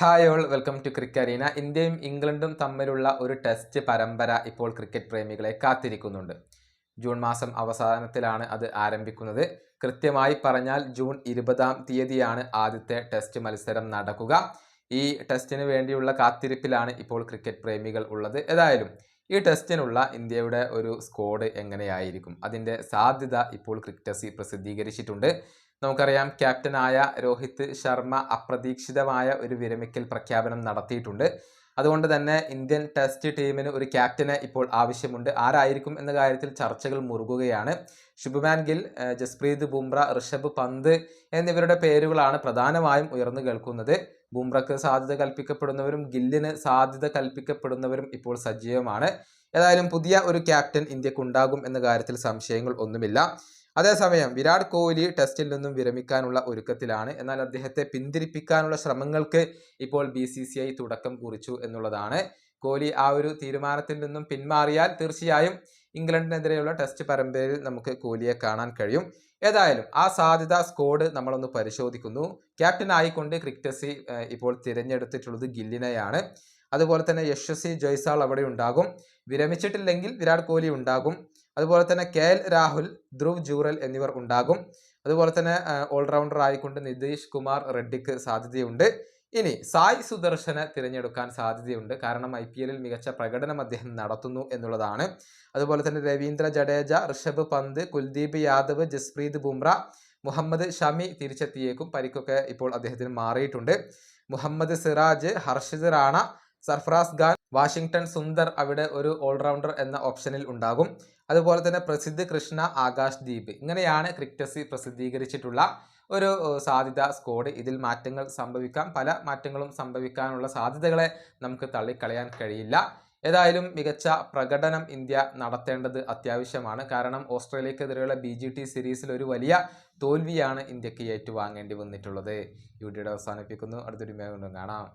Hi all welcome to cricket arena ഇന്ത്യയും ഇംഗ്ലണ്ടും തമ്മിലുള്ള ഒരു ടെസ്റ്റ് പരമ്പര ഇപ്പോൾ ക്രിക്കറ്റ് പ്രേമികളെ കാത്തിരിക്കുന്നുണ്ട്. ജൂൺ മാസം അവസാനത്തിലാണ് അത് ആരംഭിക്കുന്നത്. കൃത്യമായി പറഞ്ഞാൽ ജൂൺ ഇരുപതാം തീയതിയാണ് ആദ്യത്തെ ടെസ്റ്റ് മത്സരം നടക്കുക. ഈ ടെസ്റ്റിന് വേണ്ടിയുള്ള കാത്തിരിപ്പിലാണ് ഇപ്പോൾ ക്രിക്കറ്റ് പ്രേമികൾ ഉള്ളത്. ഏതായാലും ഈ ടെസ്റ്റിനുള്ള ഇന്ത്യയുടെ ഒരു സ്ക്വാഡ് എങ്ങനെയായിരിക്കും? അതിന്റെ സാധ്യത ഇപ്പോൾ ക്രിക്കറ്റസി പ്രസിദ്ധീകരിച്ചിട്ടുണ്ട്. നമുക്കറിയാം ക്യാപ്റ്റനായ രോഹിത് ശർമ്മ അപ്രതീക്ഷിതമായ ഒരു വിരമിക്കൽ പ്രഖ്യാപനം നടത്തിയിട്ടുണ്ട്. അതുകൊണ്ട് തന്നെ ഇന്ത്യൻ ടെസ്റ്റ് ടീമിന് ഒരു ക്യാപ്റ്റനെ ഇപ്പോൾ ആവശ്യമുണ്ട്. ആരായിരിക്കും എന്ന കാര്യത്തിൽ ചർച്ചകൾ മുറുകുകയാണ്. ശുഭ്മാൻ ഗിൽ ജസ്പ്രീത് ബുംറ ഋഷഭ് പന്ത് എന്നിവരുടെ പേരുകളാണ് പ്രധാനമായും ഉയർന്നു കേൾക്കുന്നത്. ബുംറക്ക് സാധ്യത കൽപ്പിക്കപ്പെടുന്നവരും ഗില്ലിന് സാധ്യത കൽപ്പിക്കപ്പെടുന്നവരും ഇപ്പോൾ സജീവമാണ്. ഏതായാലും പുതിയ ഒരു ക്യാപ്റ്റൻ ഇന്ത്യക്കുണ്ടാകും എന്ന കാര്യത്തിൽ സംശയങ്ങൾ ഒന്നുമില്ല. അതേസമയം വിരാട് കോഹ്ലി ടെസ്റ്റിൽ നിന്നും വിരമിക്കാനുള്ള ഒരുക്കത്തിലാണ്. എന്നാൽ അദ്ദേഹത്തെ പിന്തിരിപ്പിക്കാനുള്ള ശ്രമങ്ങൾക്ക് ഇപ്പോൾ ബി തുടക്കം കുറിച്ചു എന്നുള്ളതാണ്. കോഹ്ലി ആ ഒരു തീരുമാനത്തിൽ നിന്നും പിന്മാറിയാൽ തീർച്ചയായും ഇംഗ്ലണ്ടിനെതിരെയുള്ള ടെസ്റ്റ് പരമ്പരയിൽ നമുക്ക് കോഹ്ലിയെ കാണാൻ കഴിയും. ഏതായാലും ആ സാധ്യത സ്കോഡ് നമ്മളൊന്ന് പരിശോധിക്കുന്നു. ക്യാപ്റ്റൻ ആയിക്കൊണ്ട് ക്രിക്കറ്റസി ഇപ്പോൾ തിരഞ്ഞെടുത്തിട്ടുള്ളത് ഗില്ലിനെയാണ്. അതുപോലെ തന്നെ യശസ്വി ജയ്സാൾ അവിടെ ഉണ്ടാകും. വിരമിച്ചിട്ടില്ലെങ്കിൽ വിരാട് കോഹ്ലി ഉണ്ടാകും. അതുപോലെ തന്നെ കെ രാഹുൽ ധ്രുവ് ജൂറൽ എന്നിവർ ഉണ്ടാകും. അതുപോലെ തന്നെ ഓൾറൗണ്ടർ ആയിക്കൊണ്ട് നിതീഷ് കുമാർ റെഡ്ഡിക്ക് സാധ്യതയുണ്ട്. ഇനി സായ് സുദർശനെ തിരഞ്ഞെടുക്കാൻ സാധ്യതയുണ്ട്. കാരണം ഐ പി എല്ലിൽ മികച്ച പ്രകടനം അദ്ദേഹം നടത്തുന്നു എന്നുള്ളതാണ്. അതുപോലെ തന്നെ രവീന്ദ്ര ജഡേജ ഋഷഭ് പന്ത് കുൽദീപ് യാദവ് ജസ്പ്രീത് ബുംറ മുഹമ്മദ് ഷമി തിരിച്ചെത്തിയേക്കും. പരിക്കൊക്കെ ഇപ്പോൾ അദ്ദേഹത്തിന് മാറിയിട്ടുണ്ട്. മുഹമ്മദ് സിറാജ് ഹർഷിദ് റാണ സർഫറാസ് ഖാൻ വാഷിംഗ്ടൺ സുന്ദർ അവിടെ ഒരു ഓൾറൗണ്ടർ എന്ന ഓപ്ഷനിൽ ഉണ്ടാകും. അതുപോലെ തന്നെ പ്രസിദ്ധ് കൃഷ്ണ ആകാശ് ദീപ് ഇങ്ങനെയാണ് ക്രിക്കറ്റസി പ്രസിദ്ധീകരിച്ചിട്ടുള്ള ഒരു സാധ്യത സ്കോഡ് ഇതിൽ മാറ്റങ്ങൾ സംഭവിക്കാം. പല മാറ്റങ്ങളും സംഭവിക്കാനുള്ള സാധ്യതകളെ നമുക്ക് തള്ളിക്കളയാൻ കഴിയില്ല. ഏതായാലും മികച്ച പ്രകടനം ഇന്ത്യ നടത്തേണ്ടത് അത്യാവശ്യമാണ്. കാരണം ഓസ്ട്രേലിയക്കെതിരെയുള്ള ബി ജി ടി സീരീസിൽ ഒരു വലിയ തോൽവിയാണ് ഇന്ത്യയ്ക്ക് ഏറ്റുവാങ്ങേണ്ടി വന്നിട്ടുള്ളത്. ഈ വീഡിയോയുടെ അവസാനിപ്പിക്കുന്നു. അടുത്തൊരു മേഖല കാണാം.